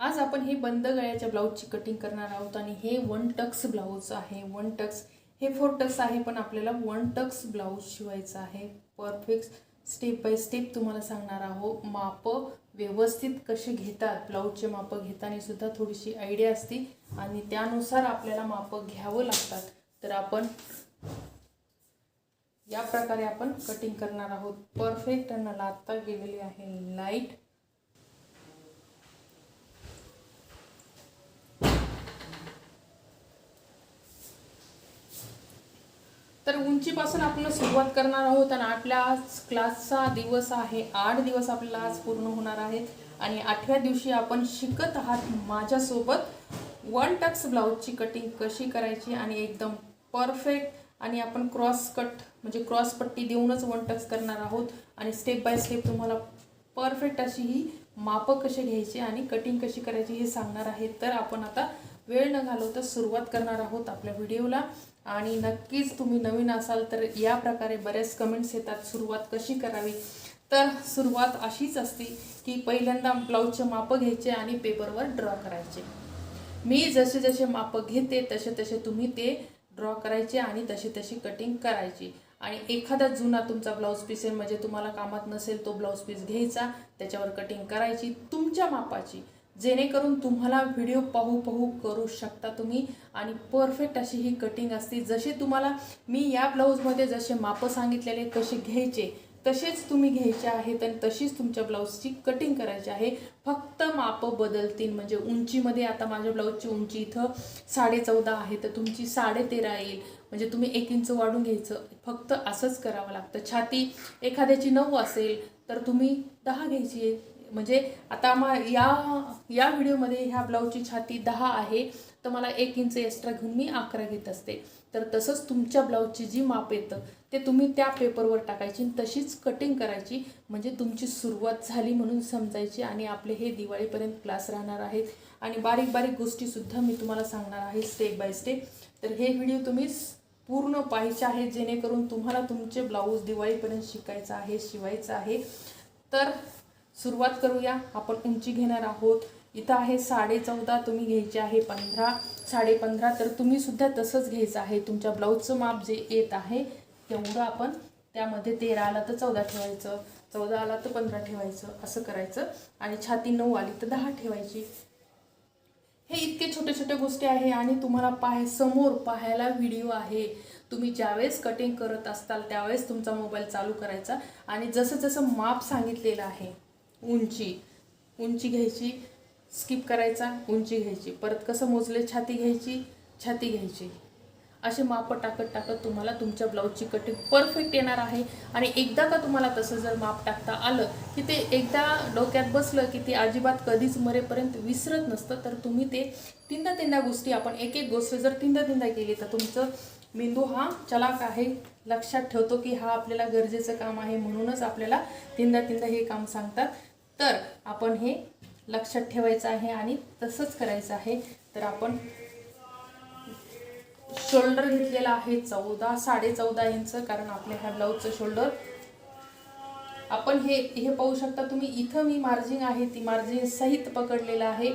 आज आपण हे बंद गळ्याच्या ब्लाऊजची कटिंग करणार आहोत आणि हे वन टक्स ब्लाऊज आहे. वन टक्स हे फोर टक्स आहे पण आपल्याला वन टक्स ब्लाऊज शिवायचं आहे. परफेक्ट स्टेप बाय स्टेप तुम्हाला सांगणार आहोत. मापं व्यवस्थित कसे घेतात ब्लाऊजचे मापं घेताना सुद्धा थोडीशी आयडिया असते आणि त्यानुसार आपल्याला मापं घ्यावं लागतात. तर आपण या प्रकारे आपण कटिंग करणार आहोत. परफेक्ट आणि लादता गेलेली आहे लाइट तर उंचीपासून आपण सुरुवात करणार आहोत आणि आपल्या आज क्लासचा दिवस आहे. आठ दिवस आपल्याला आज पूर्ण होणार आहेत. आणि आठव्या दिवशी आपण शिकत आहात माझ्यासोबत. वन टक्स ब्लाऊजची कटिंग कशी करायची आणि एकदम परफेक्ट आणि आपण क्रॉस कट म्हणजे क्रॉस पट्टी देऊनच वन टक्स करणार आहोत. आणि स्टेप बाय स्टेप तुम्हाला परफेक्ट अशी ही मापं कशी घ्यायची आणि कटिंग कशी करायची हे सांगणार आहे. तर आपण आता वेळ न घालवता सुरुवात करणार आहोत आपल्या व्हिडिओला आणि नक्कीच तुम्ही नवीन असाल तर या प्रकारे बरेच कमेंट्स येतात. सुरुवात कशी करावी? तर सुरुवात अशीच असते की पहिल्यांदा ब्लाऊजचे मापं घ्यायचे आणि पेपरवर ड्रॉ करायचे. मी जसे जसे मापं घेते तसे तसे तुम्ही ते ड्रॉ करायचे आणि तशी तशी कटिंग करायची. आणि एखादा जुना तुमचा ब्लाऊज पीस आहे म्हणजे तुम्हाला कामात नसेल तो ब्लाऊज पीस घ्यायचा त्याच्यावर कटिंग करायची. तुमच्या मापाची. जेणेकरून तुम्हाला व्हिडिओ पाहू पाहू करू शकता तुम्ही. आणि परफेक्ट अशी ही कटिंग असते. जशी तुम्हाला मी या ब्लाऊजमध्ये जसे मापं सांगितलेले कसे घ्यायचे. तसेच तुम्ही घ्यायचे आहेत आणि तशीच तुमच्या ब्लाऊजची कटिंग करायची आहे. फक्त मापं बदलतील. म्हणजे उंचीमध्ये आता माझ्या ब्लाऊजची उंची इथं साडे चौदा आहे. तर तुमची साडे तेरा येईल. म्हणजे तुम्ही एक इंच वाढून घ्यायचं. फक्त असंच करावं लागतं. छाती एखाद्याची नऊ असेल तर तुम्ही दहा घ्यायची आहे. म्हणजे आता मग या या व्हिडिओमध्ये ह्या ब्लाऊजची छाती दहा आहे तर मला एक इंच एक्स्ट्रा घेऊन मी अकरा घेत असते. तर तसंच तुमच्या ब्लाऊजची जी माप येतं ते तुम्ही त्या पेपरवर टाकायची आणि तशीच कटिंग करायची. म्हणजे तुमची सुरुवात झाली म्हणून समजायची आणि आपले हे दिवाळीपर्यंत क्लास राहणार आहेत. आणि बारीक बारीक गोष्टीसुद्धा मी तुम्हाला सांगणार आहे स्टेप बाय स्टेप तर हे व्हिडिओ तुम्ही पूर्ण पाहिजे आहेत जेणेकरून तुम्हाला तुमचे ब्लाऊज दिवाळीपर्यंत शिकायचं आहे शिवायचं आहे. तर सुरुवात करूया. आपण उंची घेणार आहोत. इथं आहे साडे चौदा तुम्ही घ्यायचे आहे पंधरा. साडे पंधरा तर तुम्ही सुद्धा तसंच घ्यायचं आहे. तुमच्या ब्लाऊजचं माप जे येत आहे तेवढं आपण त्यामध्ये तेरा आला तर चौदा ठेवायचं. चौदा आला तर पंधरा ठेवायचं. असं करायचं. आणि छाती नऊ आली तर दहा ठेवायची. हे इतके छोटे छोटे गोष्टी आहे आणि तुम्हाला पाहाय समोर पाहायला व्हिडिओ आहे. तुम्ही ज्यावेळेस कटिंग करत असताल त्यावेळेस तुमचा मोबाईल चालू करायचा. आणि जसं जसं माप सांगितलेलं आहे उंची उंची घ्यायची स्किप करायचा उंची घ्यायची. परत कसं मोजले? छाती घ्यायची छाती घ्यायची. असे माप टाकत टाकत तुम्हाला तुमच्या ब्लाऊजची कटिंग परफेक्ट येणार आहे. आणि एकदा का तुम्हाला तसं जर माप टाकता आलं की ते एकदा डोक्यात बसलं की ते अजिबात कधीच मरेपर्यंत विसरत नसतं तर तुम्ही ते तीनदा तीनदा गोष्टी आपण एक एक गोष्ट जर तीनदा तीनदा केली तर तुमचं मेंदू हा चलाक आहे. लक्षात ठेवतो की हा आपल्याला गरजेचं काम आहे म्हणूनच आपल्याला तीनदा तीनदा हे काम सांगतात. तर आपण हे लक्षात ठेवायचं आहे आणि तसंच करायचं आहे. तर आपण शोल्डर घेतलेला आहे चौदा साडे चौदा इंच कारण आपल्या ह्या ब्लाऊजचं शोल्डर आपण हे हे पाहू शकता तुम्ही इथं मी मार्जिन आहे ती मार्जिन सहित पकडलेलं आहे.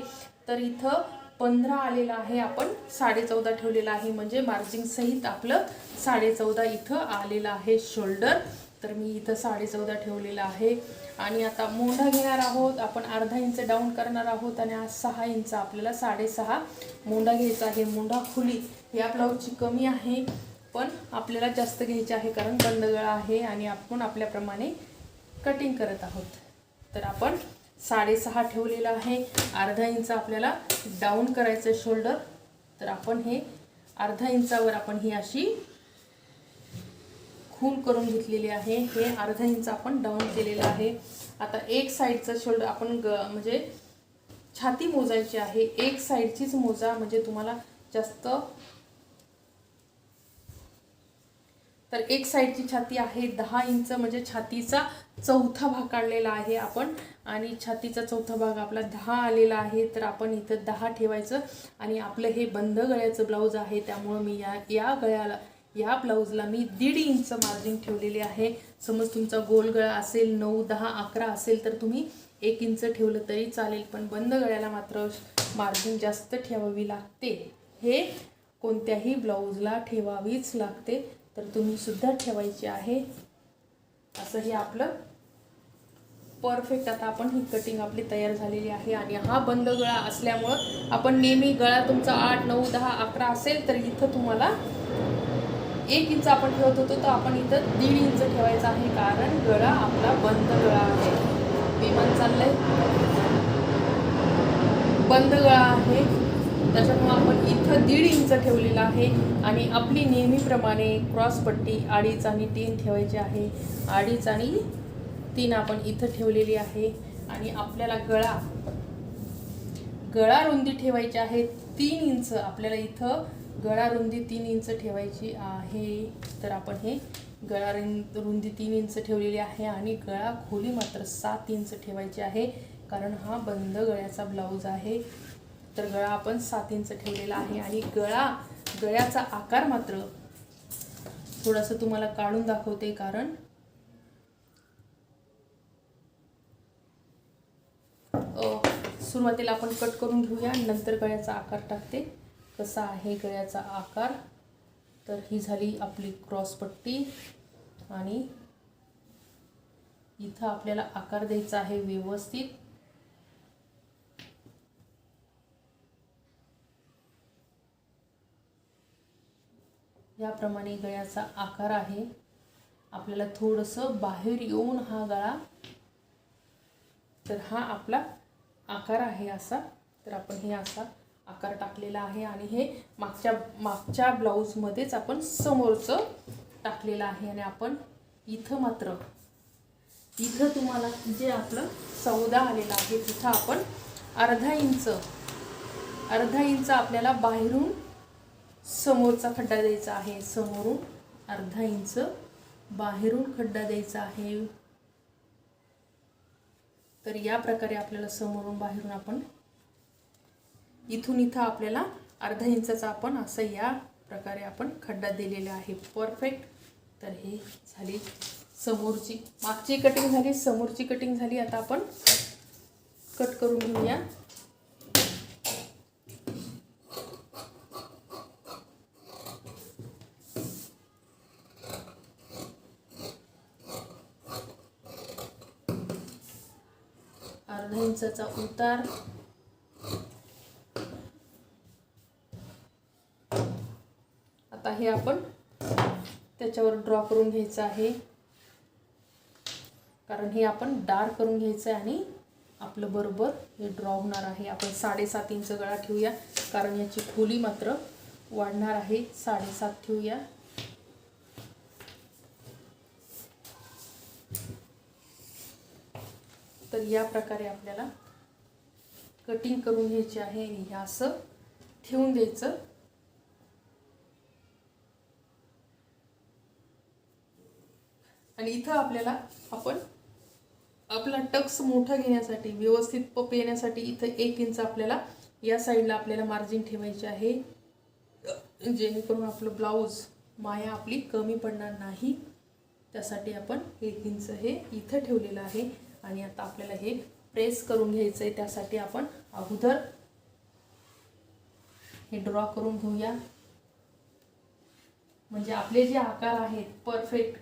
तर इथं पंधरा आलेलं आहे आपण साडे चौदा ठेवलेलं आहे. म्हणजे मार्जिन सहित आपलं साडे चौदा इथं आलेलं आहे शोल्डर तर मी इथं साडे चौदा ठेवलेलं आहे. आणि आता मोंढा घेणार आहोत. आपण अर्धा इंच डाऊन करणार आहोत आणि आज सहा इंच आपल्याला साडेसहा मोंढा घ्यायचा आहे. मोंढा खुली. या ब्लाऊजची कमी आहे. पण आपल्याला जास्त घ्यायची आहे कारण बंदगळा आहे आणि आपण आपल्याप्रमाणे कटिंग करत आहोत. तर आपण साडेसहा ठेवलेलं आहे. अर्धा इंच आपल्याला डाऊन करायचं शोल्डर तर आपण हे अर्धा इंचावर आपण ही अशी खून करून घेतलेली आहे. हे अर्धा इंच आपण डाऊन केलेलं आहे. आता एक साईडचं शोल्डर आपण ग म्हणजे छाती मोजायची आहे. एक साईडचीच मोजा म्हणजे तुम्हाला जास्त तर एक साईडची छाती आहे दहा इंच म्हणजे छातीचा चौथा भाग काढलेला आहे आपण. आणि छातीचा चौथा भाग आपला दहा आलेला आहे तर आपण इथं दहा ठेवायचं. आणि आपलं हे बंद गळ्याचं ब्लाऊज आहे त्यामुळं मी या या गळ्याला या ब्लाऊजला मी दीड इंच मार्जिन ठेवलेली आहे. समज तुमचा गोल गळा असेल नऊ दहा अकरा असेल तर तुम्ही एक इंच ठेवलं तरी चालेल पण बंद गळ्याला मात्र मार्जिन जास्त ठेवावी लागते. हे कोणत्याही ब्लाऊजला ठेवावीच लागते. तर तुम्ही सुद्धा ठेवायची आहे. असं हे आपलं परफेक्ट आता आपण ही कटिंग आपली तयार झालेली आहे. आणि हा बंद गळा असल्यामुळं आपण नेहमी गळा तुमचा आठ नऊ दहा अकरा असेल तर इथं तुम्हाला एक इंच आपण ठेवत होतो तर आपण इथं दीड इंच ठेवायचा आहे कारण गळा आपला बंद गळा आहे. विमान चाललंय. बंद गळा आहे. त्याच्यामुळं आपण इथं दीड इंच ठेवलेला आहे आणि आपली नेहमीप्रमाणे क्रॉस पट्टी अडीच आणि तीन ठेवायची आहे. अडीच आणि तीन आपण इथं ठेवलेली आहे आणि आपल्याला गळा गळा रुंदी ठेवायची आहे. तीन इंच आपल्याला इथं गळा रुंदी तीन इंच ठेवायची आहे. तर आपण हे गळा रुंदी तीन इंच ठेवलेली आहे आणि गळा खोली मात्र सात इंच ठेवायची आहे. कारण हा बंद गळ्याचा ब्लाऊज आहे. तर गळा आपण सात इंच ठेवलेला आहे आणि गळा गळ्याचा आकार मात्र थोडंसं तुम्हाला काढून दाखवते कारण सुरुवातीला आपण कट करून घेऊया नंतर गळ्याचा आकार टाकते. कसा आहे गळ्याचा आकार तर ही झाली आपली क्रॉसपट्टी आणि इथं आपल्याला आकार द्यायचा आहे व्यवस्थित. याप्रमाणे गळ्याचा आकार आहे. आपल्याला थोडंसं बाहेर येऊन हा गळा तर हा आपला आकार आहे असा. तर आपण हे असा आकार टाकलेला आहे आणि हे मागच्या मागच्या ब्लाऊजमध्येच आपण समोरचं टाकलेलं आहे आणि आपण इथं मात्र इथं तुम्हाला जे आपलं चौदा आलेलं आहे तिथं आपण अर्धा इंच अर्धा इंच आपल्याला बाहेरून समोरचा खड्डा द्यायचा आहे. समोरून अर्धा इंच बाहेरून खड्डा द्यायचा आहे. तर या प्रकारे आपल्याला समोरून बाहेरून आपण इथून इथं आपल्याला अर्धा इंचाचा आपण असं या प्रकारे आपण खड्डा दिलेला आहे. परफेक्ट तर हे झाली समोरची मागची कटिंग झाली समोरची कटिंग झाली. आता आपण कट करून घेऊया. अर्धा इंचाचा उतार. आहे हे आपण. त्याच्यावर ड्रॉ करून घ्यायचं आहे. कारण हे आपण डार्क करून घ्यायचं आहे आणि आपलं बरोबर हे ड्रॉ होणार आहे. आपण साडेसात इंच गळा ठेवूया. कारण याची खोली मात्र वाढणार आहे. साडेसात ठेवूया. तर या प्रकारे आपल्याला कटिंग करून घ्यायची आहे आणि हे असं ठेवून द्यायचं. आणि इथं आपल्याला आपण आपला टक्स मोठा घेण्यासाठी व्यवस्थित पप येण्यासाठी इथं एक इंच आपल्याला या साईडला आपल्याला मार्जिन ठेवायचे आहे. जेणेकरून आपलं ब्लाऊज माया आपली कमी पडणार नाही. त्यासाठी आपण एक इंच हे इथं ठेवलेलं आहे. आणि आता आपल्याला हे प्रेस करून घ्यायचं आहे त्यासाठी आपण अगोदर हे ड्रॉ करून घेऊया. म्हणजे आपले जे आकार आहेत परफेक्ट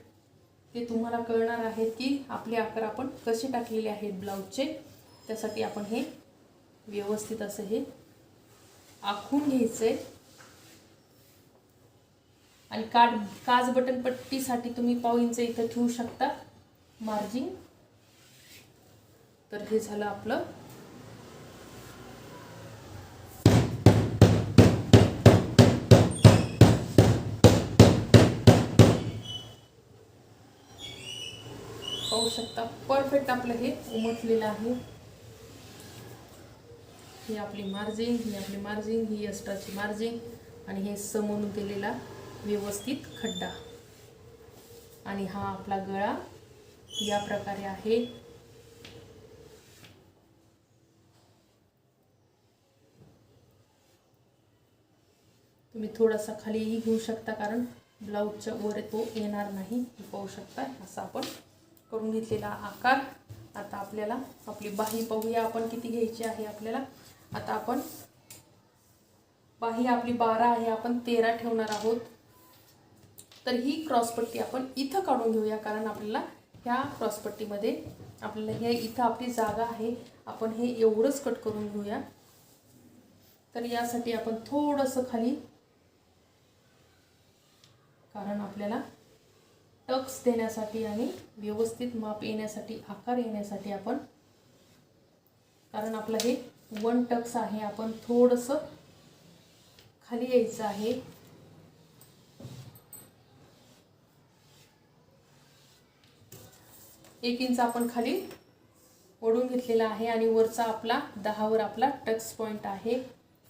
ते तुम्हाला कळणार आहेत की आपले आकार आपण कसे टाकलेले आहेत ब्लाऊजचे. त्यासाठी आपण हे व्यवस्थित असं हे आखून घ्यायचं आहे आणि काट काज बटन पट्टीसाठी तुम्ही पाव इंच इथं ठेवू शकता. मार्जिन. तर हे झालं आपलं शकता. परफेक्ट आपलं हे उमटलेलं आहे. ही आपली मार्जिन ही आपली मार्जिन ही अष्टाची मार्जिन आणि हे समोरून दिलेला व्यवस्थित खड्डा. आणि हा आपला गळा या प्रकारे आहे. तुम्ही थोडासा खालीही घेऊ शकता कारण ब्लाऊजच्या वर तो येणार नाही. पाहू शकता. असा आपण करून घेतलेला आकार. आता आपल्याला आपली बाही पाहूया आपण किती घ्यायची आहे आपल्याला. आता आपण बाही आपली बारा आहे आपण तेरा ठेवणार आहोत. तर ही क्रॉसपट्टी आपण इथं काढून घेऊया कारण आपल्याला ह्या क्रॉसपट्टीमध्ये आपल्याला हे इथं आपली जागा आहे. आपण हे एवढंच कट करून घेऊया. तर यासाठी आपण थोडंसं खाली कारण आपल्याला टक्स देण्यासाठी आणि व्यवस्थित माप येण्यासाठी आकार येण्यासाठी आपण कारण आपलं हे वन टक्स आहे आपण थोडंसं खाली यायचं आहे. एक इंच आपण खाली ओढून घेतलेला आहे आणि वरचा आपला दहावर आपला टक्स पॉईंट आहे.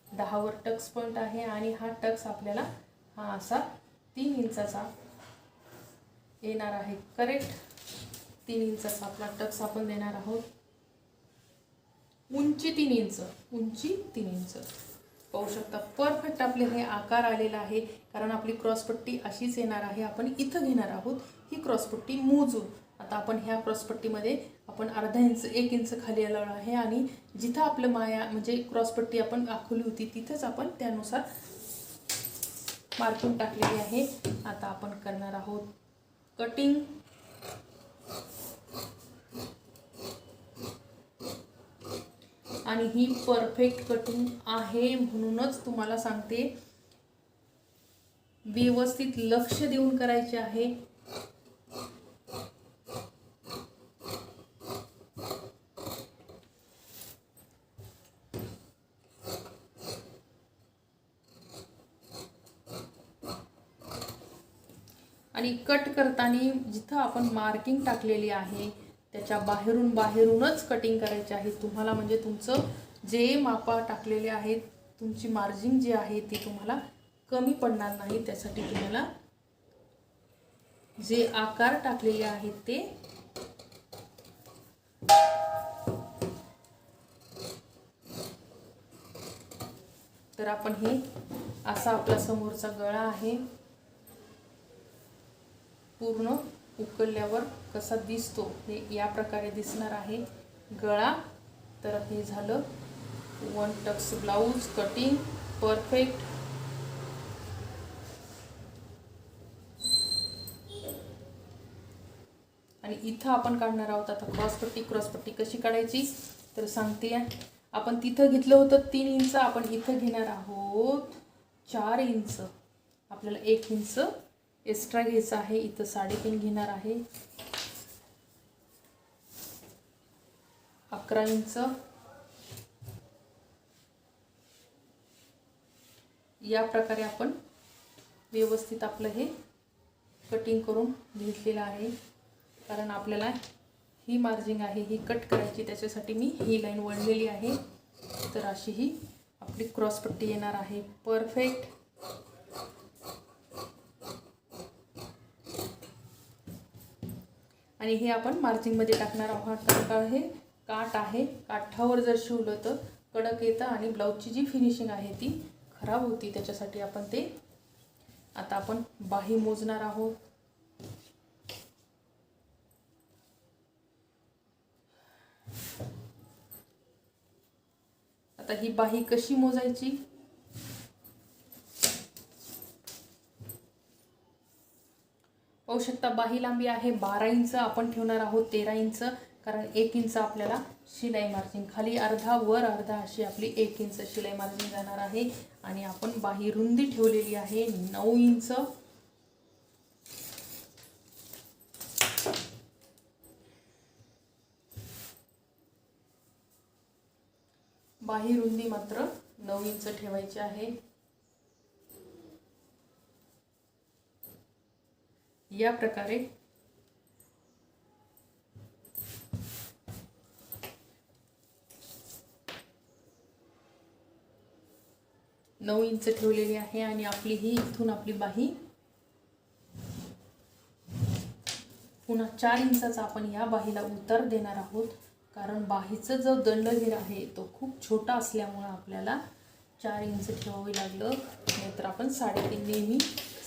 दहावर टक्स पॉईंट आहे आणि हा टक्स आपल्याला हा असा तीन इंचाचा येणार आहे. करेक्ट तीन इंचाचा आपला टक्स आपण देणार आहोत. उंची तीन इंच. उंची तीन इंच. पाहू शकता परफेक्ट आपले हे आकार आलेला आहे. कारण आपली क्रॉसपट्टी अशीच येणार आहे. आपण इथं घेणार आहोत. ही क्रॉसपट्टी मोजून. आता आपण ह्या क्रॉसपट्टीमध्ये आपण अर्धा इंच एक इंच खाली आलेलो आहे आणि जिथं आपलं माया म्हणजे क्रॉसपट्टी आपण दाखवली होती तिथंच आपण त्यानुसार मार्कून टाकलेली आहे. आता आपण करणार आहोत. कटिंग. आणि ही परफेक्ट कटिंग आहे म्हणूनच तुम्हाला सांगते. व्यवस्थित लक्ष देऊन करायचे आहे. कट करताना जिथं आपण मार्किंग टाकलेली आहे त्याच्या बाहेरून बाहेरूनच कटिंग करायची आहे. तुम्हाला म्हणजे तुमचं जे मापा टाकलेले आहेत तुमची मार्जिन जी आहे ती तुम्हाला कमी पडणार नाही. त्यासाठी तुम्हाला जे आकार टाकलेले आहेत ते तर आपण हे असा आपला समोरचा गळा आहे. पूर्ण उकलल्यावर कसा दिसतो हे या प्रकारे दिसणार आहे. गळा तर हे झालं one tucks blouse cutting perfect. आणि इथं आपण काढणार आहोत आता क्रॉसपट्टी क्रॉसपट्टी कशी काढायची? तर सांगते आपण तिथं घेतलं होतं तीन इंच आपण इथं घेणार आहोत चार इंच. आपल्याला एक इंच एक्स्ट्रा घ्यायचं आहे. इथं साडेतीन घेणार आहे. अकरा इंच. या प्रकारे आपण व्यवस्थित आपलं हे कटिंग करून घेतलेलं आहे. कारण आपल्याला ही मार्जिंग आहे ही कट करायची. त्याच्यासाठी मी ही लाईन वळलेली आहे. तर अशी ही आपली क्रॉसपट्टी येणार आहे. परफेक्ट आणि हे आपण मार्चिंगमध्ये टाकणार आहोत. कारण का हे काठ आहे. काठावर जर शिवलं तर कडक येतं आणि ब्लाऊजची जी फिनिशिंग आहे ती खराब होती. त्याच्यासाठी आपण ते आता आपण बाही मोजणार आहोत. आता ही बाही कशी मोजायची? पाहू शकता बाही लांबी आहे. बारा इंच आपण ठेवणार आहोत तेरा इंच. कारण एक इंच आपल्याला शिलाई मार्जिन खाली अर्धा वर अर्धा अशी आपली एक इंच शिलाई मार्जिन जाणार आहे. आणि आपण बाही रुंदी ठेवलेली आहे. नऊ इंच. बाही रुंदी मात्र नऊ इंच ठेवायची आहे. या प्रकारे. नऊ इंच ठेवलेली आहे आणि आपली ही इथून आपली बाही. पुन्हा चार इंचाचा आपण या बाहीला उतार देणार आहोत. कारण बाहीचं जो दंडगीर आहे तो खूप छोटा असल्यामुळं आपल्याला चार इंच ठेवावी लागलं. नाहीतर आपण साडेतीन नेहमी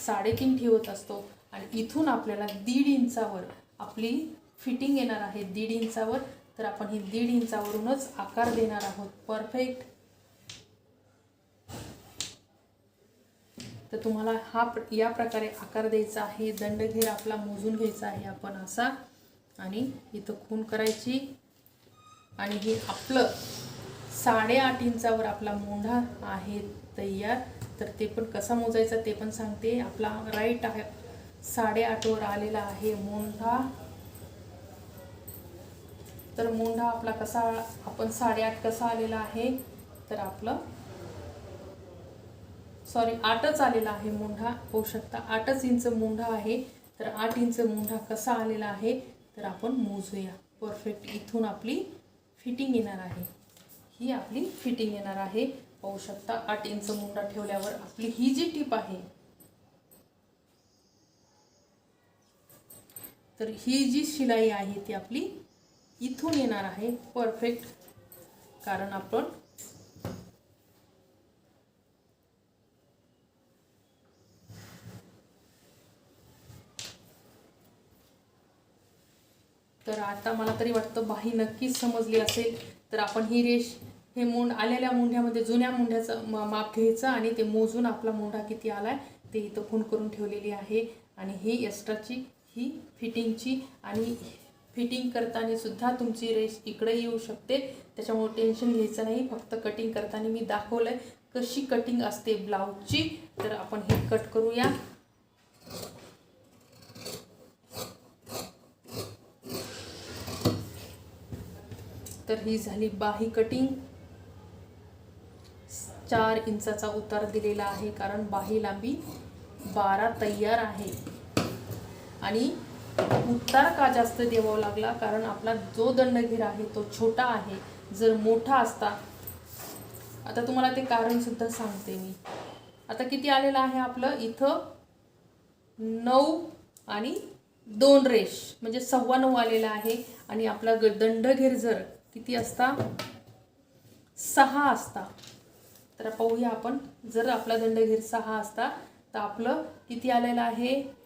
साडेतीन ठेवत असतो. आणि इथून आपल्याला दीड इंचावर आपली फिटिंग येणार आहे दीड इंचावर. तर आपण ही दीड इंचावरूनच आकार देणार आहोत. परफेक्ट तर तुम्हाला हा प्र- या प्रकारे आकार द्यायचा आहे. दंडघेर आपला मोजून घ्यायचा आहे आपण असा. आणि इथं खून करायची. आणि हे आपलं साडेआठ इंचावर आपला मोंढा आहे तयार. तर ते पण कसा मोजायचा ते पण सांगते. आपला राईट आहे साडेआठवर आलेला आहे मोंढा. तर मोंढा आपला कसा आपण साडेआठ कसा आलेला आहे? तर आपलं सॉरी आठच आलेला आहे मोंढा. होऊ शकता आठच इंच मोंढा आहे. तर आठ इंच मोंढा कसा आलेला आहे? तर आपण मोजूया. परफेक्ट इथून आपली फिटिंग येणार आहे. ही आपली फिटिंग येणार आहे. पाहू शकता आठ इंच मोंढा ठेवल्यावर आपली ही जी टीप आहे तर ही जी शिलाई आहे ती आपली इथून येणार आहे. परफेक्ट कारण आपण तर आता मला तरी वाटतं बाही नक्कीच समजली असेल. तर आपण ही रेष हे मुंड आलेल्या मुंढ्यामध्ये जुन्या मुंढ्याचं माप घ्यायचं आणि ते मोजून आपला मुंढा किती आलाय ते इथं खून करून ठेवलेली आहे. आणि ही एक्स्ट्राची ही फिटिंगची आणि फिटिंग करताना सुद्धा तुमची रेस इकडे येऊ शकते. त्याच्यामुळे टेन्शन घ्यायचं नाही. फक्त कटिंग करताना मी दाखवलं आहे कशी कटिंग असते ब्लाऊजची. तर आपण हे कट करूया. तर ही झाली बाही कटिंग चार इंचाचा उतार दिलेला आहे कारण बाही लांबी बारा तयार आहे. आणि उतार का जास्त द्यावा लागला? कारण आपला जो दंडगीर आहे तो छोटा आहे जर मोठा असता आता तुम्हाला ते कारण सुद्धा सांगते मी. आता किती आलेलं आहे आपलं? इथं नऊ आणि दोन रेष म्हणजे सव्वा नऊ आलेला आहे. आणि आपला ग- दंडघेर जर किती असता? सहा असता. तर पाहूया आपण जर आपला दंडघेर सहा असता तर आपलं किती आलेलं आहे?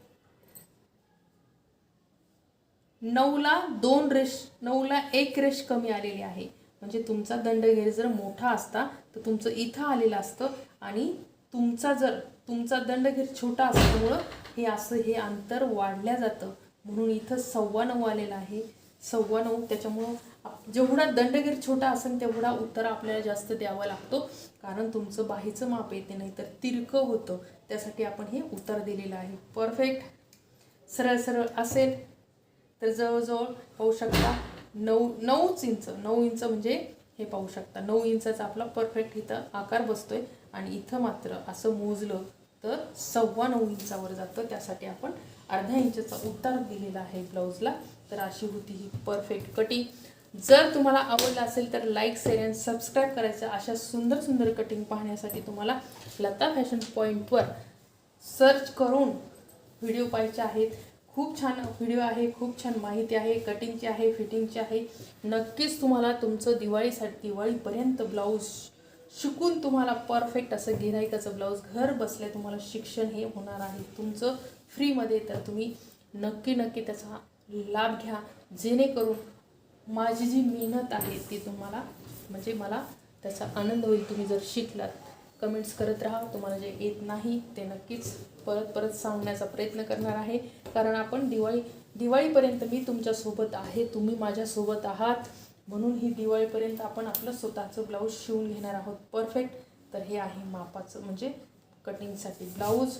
नऊला दोन रेष नऊला एक रेष कमी आलेली आहे. म्हणजे तुमचा दंडघेर जर मोठा असता तर तुमचं इथं आलेलं असतं आणि तुमचा जर तुमचा दंडघेर छोटा असल्यामुळं हे असं हे अंतर वाढल्या जातं. म्हणून इथं सव्वा नऊ आलेलं आहे. सव्वा नऊ त्याच्यामुळं आप- जेवढा दंडगीर छोटा असेल तेवढा उत्तर आपल्याला जास्त द्यावा लागतो. कारण तुमचं बाहीचं माप येते नाही तर तिरकं होतं. त्यासाठी आपण हे उत्तर दिलेलं आहे. परफेक्ट सरळ सरळ असेल. तर जवळजवळ पाहू शकता नऊ नऊच इंच नऊ इंच म्हणजे हे पाहू शकता. नऊ इंचाचा आपला परफेक्ट इथं आकार बसतोय आणि इथं मात्र असं मोजलं तर सव्वा नऊ इंचावर जातं. त्यासाठी आपण अर्ध्या इंचचा उतार दिलेला आहे ब्लाऊजला. तर अशी होती ही परफेक्ट कटिंग जर तुम्हाला आवडलं असेल तर लाईक शेअर अँड सबस्क्राईब करायचं. अशा सुंदर सुंदर कटिंग पाहण्यासाठी तुम्हाला लता फॅशन पॉईंटवर सर्च करून व्हिडिओ पाहायचे आहेत. खूप छान व्हिडिओ आहे खूप छान माहिती आहे कटिंगची आहे फिटिंगची आहे. नक्कीच तुम्हाला तुमचं दिवाळीसाठी दिवाळीपर्यंत ब्लाऊज शिकून तुम्हाला परफेक्ट असं गिरायकाचं ब्लाऊज घर बसल्या तुम्हाला शिक्षण हे होणार आहे. तुमचं फ्रीमध्ये तर तुम्ही नक्की नक्की त्याचा लाभ घ्या. जेणेकरून माझी जी मेहनत आहे ती तुम्हाला म्हणजे मला त्याचा आनंद होईल. तुम्ही जर शिकलात कमेंट्स करत राहा तुम्हाला जे येत नाही ते नक्कीच परत परत सांगण्याचा प्रयत्न करणार आहे. कारण आपण दिवाळी दिवाळीपर्यंत मी तुमच्यासोबत आहे तुम्ही माझ्यासोबत आहात. म्हणून ही दिवाळीपर्यंत आपण आपलं स्वतःचं ब्लाऊज शिवून घेणार आहोत. परफेक्ट. तर हे आहे मापाचं म्हणजे कटिंगसाठी ब्लाऊज.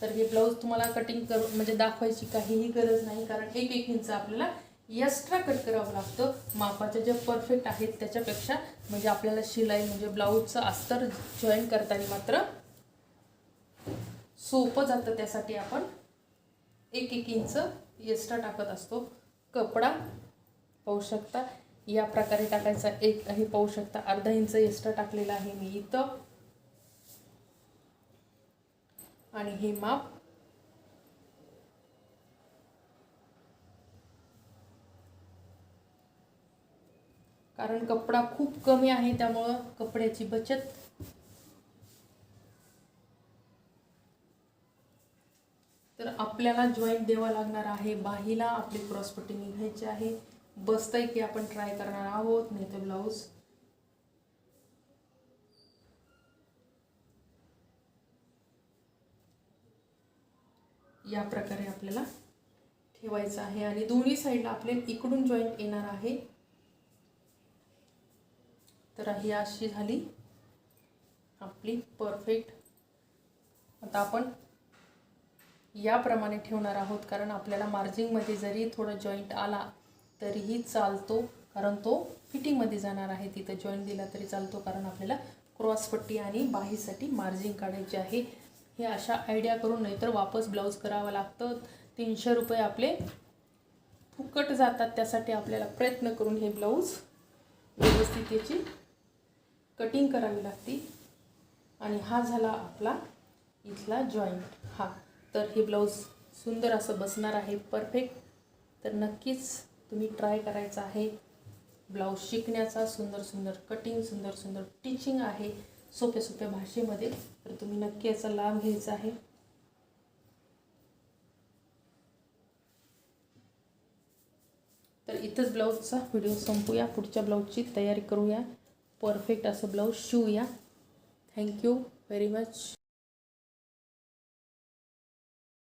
तर हे ब्लाऊज तुम्हाला कटिंग कर म्हणजे दाखवायची काहीही गरज नाही कारण एक एक इंच आपल्याला एक्स्ट्रा कट करावं लागतं. मापाचं जे परफेक्ट आहेत त्याच्यापेक्षा म्हणजे आपल्याला शिलाई म्हणजे ब्लाऊजचं अस्तर जॉईन करताना मात्र सोपं जातं त्यासाठी आपण एक एक इंच एक्स्ट्रा टाकत असतो. कपडा पाहू शकता. या प्रकारे टाकायचा एक हे पाहू शकता. अर्धा इंच एक्स्ट्रा टाकलेला आहे मी इथं. आणि हे माप. कारण कपडा खूप कमी आहे त्यामुळं कपड्याची बचत तर आपल्याला जॉईंट द्यावा लागणार आहे. बाहीला आपली क्रॉसपट्टी निघायची आहे. बसतंय की आपण ट्राय करणार आहोत नाही तर ब्लाऊज या प्रकारे आपल्याला ठेवायचं आहे. आणि दोन्ही साईडला आपल्याला इकडून जॉईंट येणार आहे. तर ही अशी झाली आपली परफेक्ट आता आपण याप्रमाणे ठेवणार आहोत. कारण आपल्याला मार्जिंगमध्ये जरी थोडं जॉईंट आला तरीही चालतो. कारण तो फिटिंगमध्ये जाणार आहे. तिथं जॉईंट दिला तरी चालतो. कारण आपल्याला क्रॉसपट्टी आणि बाहीसाठी मार्जिंग काढायची आहे. हे अशा आयडिया करून नाहीतर वापस ब्लाऊज करावं लागतं. तीनशे रुपये आपले फुकट जातात. त्यासाठी आपल्याला प्रयत्न करून हे ब्लाऊज व्यवस्थित याची कटिंग करावी लागते. आणि हा झाला आपला इथला जॉईंट हा. तर हे ब्लाऊज सुंदर असं बसणार आहे परफेक्ट तर नक्कीच तुम्ही ट्राय करायचा आहे. ब्लाऊज शिकण्याचा सुंदर सुंदर कटिंग सुंदर सुंदर टिचिंग आहे सोप्या सोप्या भाषेमध्ये. तर तुम्ही नक्की याचा लाभ घ्यायचा आहे. तर इथंच ब्लाऊजचा व्हिडिओ संपूया. पुढच्या ब्लाऊजची तयारी करूया. परफेक्ट असं blouse शिवूया. Thank you very much